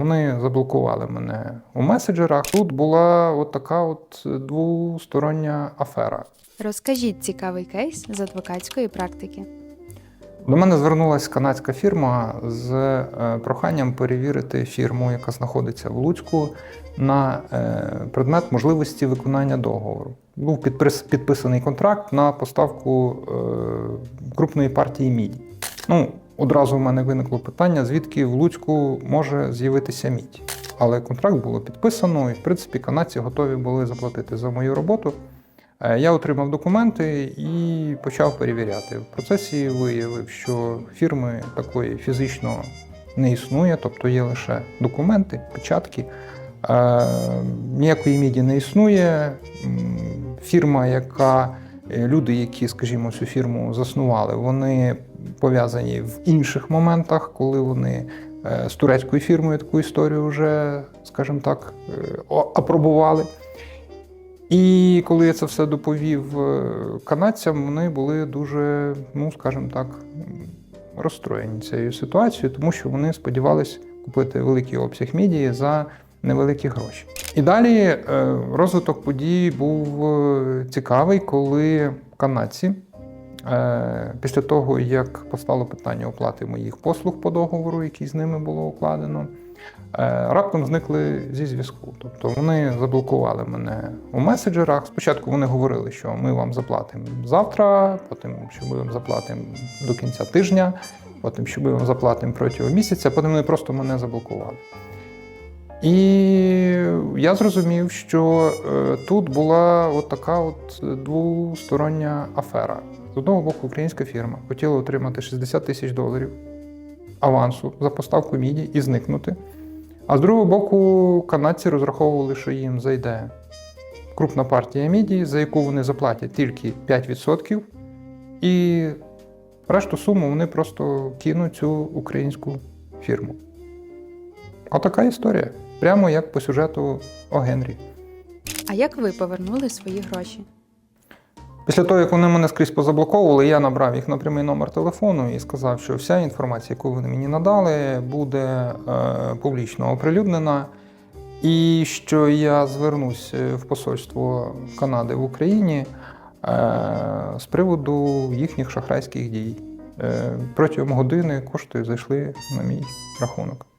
Вони заблокували мене у меседжерах. Тут була от така от двостороння афера. Розкажіть цікавий кейс з адвокатської практики. До мене звернулася канадська фірма з е, проханням перевірити фірму, яка знаходиться в Луцьку, на е, предмет можливості виконання договору. Був підписаний контракт на поставку е, крупної партії міді. Ну, одразу в мене виникло питання, звідки в Луцьку може з'явитися мідь. Але контракт було підписано, і в принципі канадці готові були заплатити за мою роботу. Е, Я отримав документи і почав перевіряти. В процесі виявив, що фірми такої фізично не існує, тобто є лише документи, печатки. Е, Ніякої міді не існує. Фірма, яка е, люди, які, скажімо, цю фірму заснували, вони пов'язані в інших моментах, коли вони е, з турецькою фірмою таку історію вже, скажімо так, е, апробували. І коли я це все доповів е, канадцям, вони були дуже, ну скажімо так, розстроєні цією ситуацією, тому що вони сподівалися купити великий обсяг мідії за невеликі гроші. І далі розвиток подій був цікавий, коли канадці. Е, Після того, як постало питання оплати моїх послуг по договору, який з ними було укладено, е, раптом зникли зі зв'язку. Тобто вони заблокували мене у меседжерах. Спочатку вони говорили, що ми вам заплатимо завтра, потім що ми вам заплатимо до кінця тижня, потім що ми вам заплатимо протягом місяця, потім вони просто мене заблокували. І я зрозумів, що е, тут була от така от двостороння афера. З одного боку, українська фірма хотіла отримати 60 тисяч доларів авансу за поставку міді і зникнути. А з другого боку, канадці розраховували, що їм зайде крупна партія мідії, за яку вони заплатять тільки 5%, і решту суму вони просто кинуть цю українську фірму. Отака історія. Прямо як по сюжету О Генрі. А як ви повернули свої гроші? Після того, як вони мене скрізь позаблоковували, я набрав їх на прямий номер телефону і сказав, що вся інформація, яку вони мені надали, буде е, публічно оприлюднена, і що я звернусь в посольство Канади в Україні е, з приводу їхніх шахрайських дій. Е, протягом години кошти зайшли на мій рахунок.